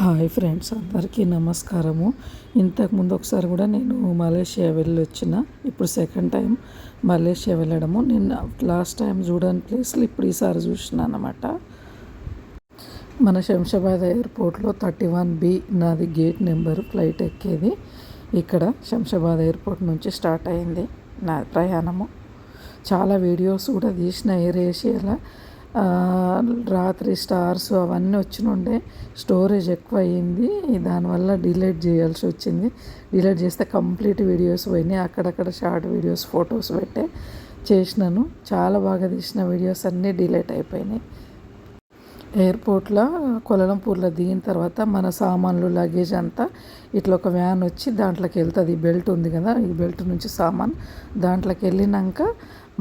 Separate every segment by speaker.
Speaker 1: Hi friends అందరికీ నమస్కారము. ఇంతకుముందు ఒకసారి కూడా నేను మలేషియా వెళ్ళి వచ్చిన ఇప్పుడు సెకండ్ టైం మలేషియా వెళ్ళడము. నేను లాస్ట్ టైం చూడని ప్లేస్లు ఇప్పుడు ఈసారి చూసిన అనమాట మన శంషాబాద్ ఎయిర్పోర్ట్లో థర్టీ వన్ బి నాది గేట్ నెంబర్ ఫ్లైట్ ఎక్కేది. ఇక్కడ శంషాబాద్ ఎయిర్పోర్ట్ నుంచి స్టార్ట్ అయింది నా ప్రయాణము. చాలా వీడియోస్ కూడా తీసిన ఎయిర్ ఏషియాలో రాత్రి స్టార్స్ అవన్నీ వచ్చినుండే స్టోరేజ్ ఎక్కువ అయ్యింది దానివల్ల డిలీట్ చేయాల్సి వచ్చింది. డిలీట్ చేస్తే కంప్లీట్ వీడియోస్ పోయినాయి. అక్కడక్కడ షార్ట్ వీడియోస్ ఫొటోస్ పెట్టే చేసినాను. చాలా బాగా తీసిన వీడియోస్ అన్నీ డిలీట్ అయిపోయినాయి. ఎయిర్పోర్ట్లో కొలంపూర్లో దిగిన తర్వాత మన సామాన్లు లగేజ్ అంతా ఇట్లా ఒక వ్యాన్ వచ్చి దాంట్లోకి వెళ్తుంది. బెల్ట్ ఉంది కదా ఈ బెల్ట్ నుంచి సామాన్ దాంట్లోకి వెళ్ళినాక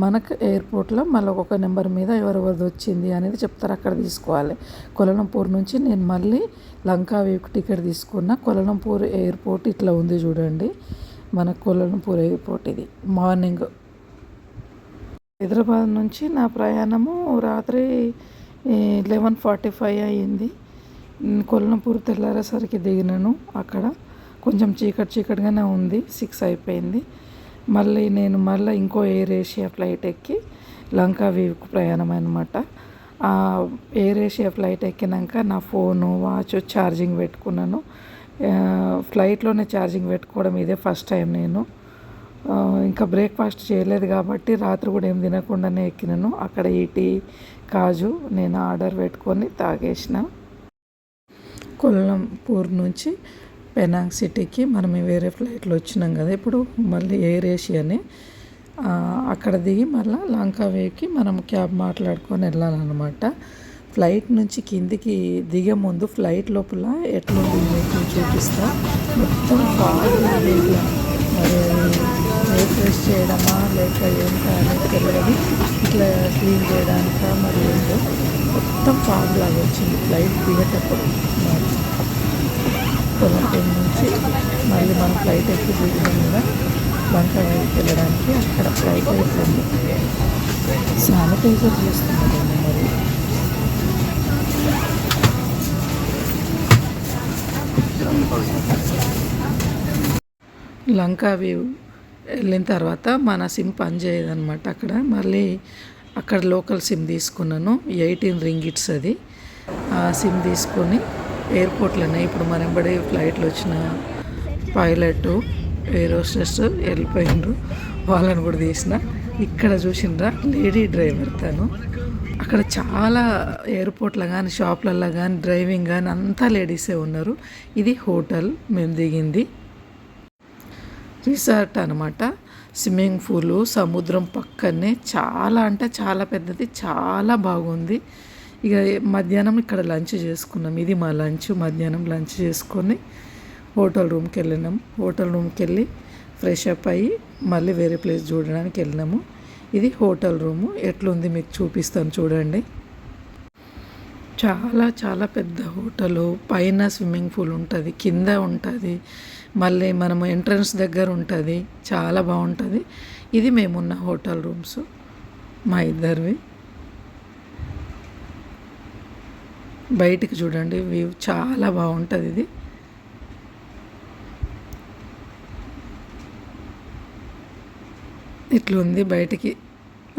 Speaker 1: మనకు ఎయిర్పోర్ట్లో మళ్ళీ ఒక్కొక్క నెంబర్ మీద ఎవరెవరిది వచ్చింది అనేది చెప్తారు అక్కడ తీసుకోవాలి. కొలంపూర్ నుంచి నేను మళ్ళీ లంకా లంకావీకి టికెట్ తీసుకున్న కొలంపూర్ ఎయిర్పోర్ట్ ఇట్లా ఉంది చూడండి. మన కొలంపూర్ ఎయిర్పోర్ట్ ఇది. మార్నింగ్. హైదరాబాద్ నుంచి నా ప్రయాణము రాత్రి లెవెన్ ఫార్టీ ఫైవ్ అయ్యింది. కొల్లంపూర్ తెల్లారేసరికి దిగినాను. అక్కడ కొంచెం చీకటి చీకటిగానే ఉంది. సిక్స్ అయిపోయింది. మళ్ళీ నేను మళ్ళీ ఇంకో ఎయిర్ ఏషియా ఫ్లైట్ ఎక్కి లంకా వీవ్కు ప్రయాణం అనమాట ఎయిర్ ఏషియా ఫ్లైట్ ఎక్కినాక నా ఫోను వాచ్ ఛార్జింగ్ పెట్టుకున్నాను. ఫ్లైట్లోనే ఛార్జింగ్ పెట్టుకోవడం ఇదే ఫస్ట్ టైం నేను. ఇంకా బ్రేక్ఫాస్ట్ చేయలేదు కాబట్టి రాత్రి కూడా ఏం తినకుండానే ఎక్కినాను. అక్కడ ఈ టీ కాజు నేను ఆర్డర్ పెట్టుకొని తాగేసిన. కొల్లంపూర్ నుంచి పెనాంగ్ సిటీకి మనం వేరే ఫ్లైట్లో వచ్చినాం కదా. ఇప్పుడు మళ్ళీ ఎయిర్ ఏషియాని అక్కడ దిగి మళ్ళీ లంకావేకి మనం క్యాబ్ మాట్లాడుకొని వెళ్ళాలన్నమాట. ఫ్లైట్ నుంచి కిందికి దిగే ముందు ఫ్లైట్ లోపల ఎట్లుంది మీకు చూపిస్తా. మొత్తం బాగా మరి ఎయిర్ ఫ్రెష్ చేయడమా లేక ఏంటా అనేది తెలియదు. ఇట్లా క్లీన్ చేయడానిక మరి ఏంటో మొత్తం ఫాగ్ లాగా వచ్చింది ఫ్లైట్ దిగేటప్పుడు. కొలంపూర్ నుంచి మళ్ళీ మనం ఫ్లైట్ ఎక్కి దిగడం కూడా బంక వెళ్ళడానికి అక్కడ ఫ్లైట్ అయిపోయింది. శానిటైజర్ చేస్తున్నాడు మరి. లంకా వ్యూ వెళ్ళిన తర్వాత మన సిమ్ పనిచేయదు అనమాట అక్కడ. మళ్ళీ అక్కడ లోకల్ సిమ్ తీసుకున్నాను. ఎయిటీన్ రింగిట్స్ అది. ఆ సిమ్ తీసుకొని ఎయిర్పోర్ట్లోనే. ఇప్పుడు మన ఎంబడి ఫ్లైట్లు వచ్చిన పైలట్ ఎయిర్ హోస్టెస్ వెళ్ళిపోయినారు వాళ్ళని కూడా తీసిన. ఇక్కడ చూసినరా లేడీ డ్రైవర్ తను. అక్కడ చాలా ఎయిర్పోర్ట్లో కానీ షాప్లలో కానీ డ్రైవింగ్ కానీ అంతా లేడీసే ఉన్నారు. ఇది హోటల్ మేము దిగింది. రిసార్ట్ అనమాట స్విమ్మింగ్ పూలు సముద్రం పక్కనే చాలా అంటే చాలా పెద్దది చాలా బాగుంది. ఇక మధ్యాహ్నం ఇక్కడ లంచ్ చేసుకున్నాం. ఇది మా లంచ్. మధ్యాహ్నం లంచ్ చేసుకొని హోటల్ రూమ్కి వెళ్ళినాం. హోటల్ రూమ్కి వెళ్ళి ఫ్రెష్ అప్ అయ్యి మళ్ళీ వేరే ప్లేస్ చూడడానికి వెళ్ళినాము. ఇది హోటల్ రూము. ఎట్లుంది మీకు చూపిస్తాను చూడండి. చాలా చాలా పెద్ద హోటలు. పైన స్విమ్మింగ్ పూల్ ఉంటుంది. కింద ఉంటుంది. మళ్ళీ మనము ఎంట్రన్స్ దగ్గర ఉంటుంది. చాలా బాగుంటుంది. ఇది మేమున్న హోటల్ రూమ్స్ మా ఇద్దరివి. బయటికి చూడండి వ్యూ చాలా బాగుంటుంది ఇది. ఇట్లుంది బయటికి.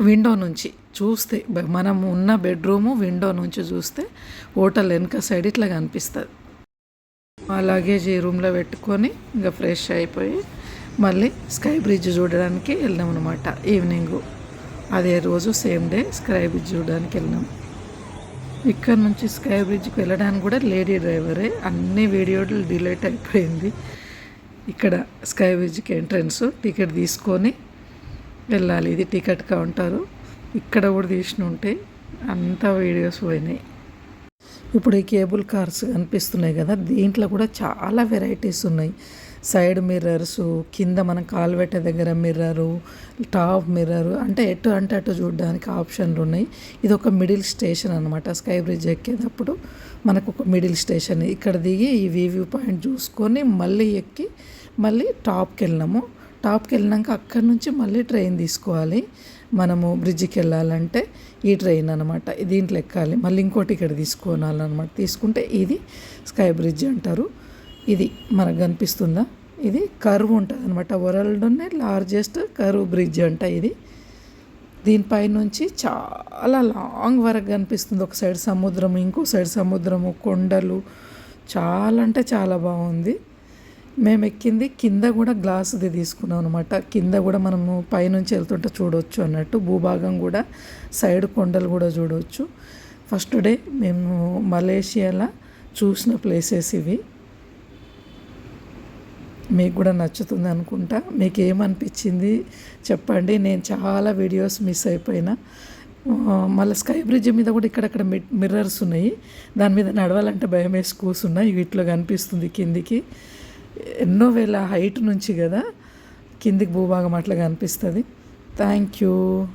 Speaker 1: విండో నుంచి చూస్తే మనం ఉన్న బెడ్రూము విండో నుంచి చూస్తే హోటల్ వెనక సైడ్ ఇట్లా కనిపిస్తుంది. మా లగేజ్ ఈ రూమ్లో పెట్టుకొని ఇంకా ఫ్రెష్ అయిపోయి మళ్ళీ స్కై బ్రిడ్జ్ చూడడానికి వెళ్ళాం అనమాట ఈవినింగ్ అదే రోజు సేమ్ డే స్కై బ్రిడ్జ్ చూడడానికి వెళ్ళినాం. ఇక్కడ నుంచి స్కై బ్రిడ్జ్కి వెళ్ళడానికి కూడా లేడీ డ్రైవరే. అన్ని వీడియోలు డిలేట్ అయిపోయింది. ఇక్కడ స్కై బ్రిడ్జ్కి ఎంట్రన్స్ టికెట్ తీసుకొని వెళ్ళాలి. ఇది టికెట్ కౌంటరు. ఇక్కడ కూడా తీసిన ఉంటే అంతా వీడియోస్ పోయినాయి. ఇప్పుడు ఈ కేబుల్ కార్స్ కనిపిస్తున్నాయి కదా. దీంట్లో కూడా చాలా వెరైటీస్ ఉన్నాయి. సైడ్ మిర్రర్స్ కింద మనం కాలు పెట్టే దగ్గర మిర్రరు టాప్ మిర్రర్ అంటే ఎటు అంటే అటు చూడడానికి ఆప్షన్లు ఉన్నాయి. ఇది ఒక మిడిల్ స్టేషన్ అనమాట స్కై బ్రిడ్జ్ ఎక్కేటప్పుడు మనకు ఒక మిడిల్ స్టేషన్. ఇక్కడ దిగి ఈ వ్యూ పాయింట్ చూసుకొని మళ్ళీ ఎక్కి మళ్ళీ టాప్కి వెళ్ళినాము టాప్కి వెళ్ళినాక అక్కడి నుంచి మళ్ళీ ట్రైన్ తీసుకోవాలి. మనము బ్రిడ్జికి వెళ్ళాలంటే ఈ ట్రైన్ అనమాట దీంట్లో ఎక్కాలి. మళ్ళీ ఇంకోటి ఇక్కడ తీసుకోవాలన్నమాట. తీసుకుంటే ఇది స్కై బ్రిడ్జ్ అంటారు. ఇది మనకు కనిపిస్తుందా? ఇది కర్వ్ ఉంటుంది అనమాట వరల్డ్లోనే లార్జెస్ట్ కర్వ్ బ్రిడ్జ్ అంట ఇది. దీనిపై నుంచి చాలా లాంగ్ వరకు కనిపిస్తుంది. ఒక సైడ్ సముద్రం ఇంకో సైడ్ సముద్రము కొండలు. చాలా అంటే చాలా బాగుంది. మేము ఎక్కింది కింద కూడా గ్లాసుది తీసుకున్నాం అనమాట కింద కూడా మనము పైనుంచి వెళ్తుంటే చూడవచ్చు అన్నట్టు. భూభాగం కూడా సైడ్ కొండలు కూడా చూడవచ్చు ఫస్ట్ డే మేము మలేషియాలో చూసిన ప్లేసెస్ ఇవి. మీకు కూడా నచ్చుతుంది అనుకుంటా. మీకు ఏమనిపించింది చెప్పండి. నేను చాలా వీడియోస్ మిస్ అయిపోయినా. మళ్ళీ స్కై బ్రిడ్జ్ మీద కూడా ఇక్కడక్కడ మిర్రర్స్ ఉన్నాయి. దాని మీద నడవాలంటే భయం వేసి కూర్చున్నా. వీటిలో కనిపిస్తుంది కిందికి. ఎన్నో వేల హైట్ నుంచి కదా కిందికి భూభాగం అట్లా కనిపిస్తుంది. Thank you.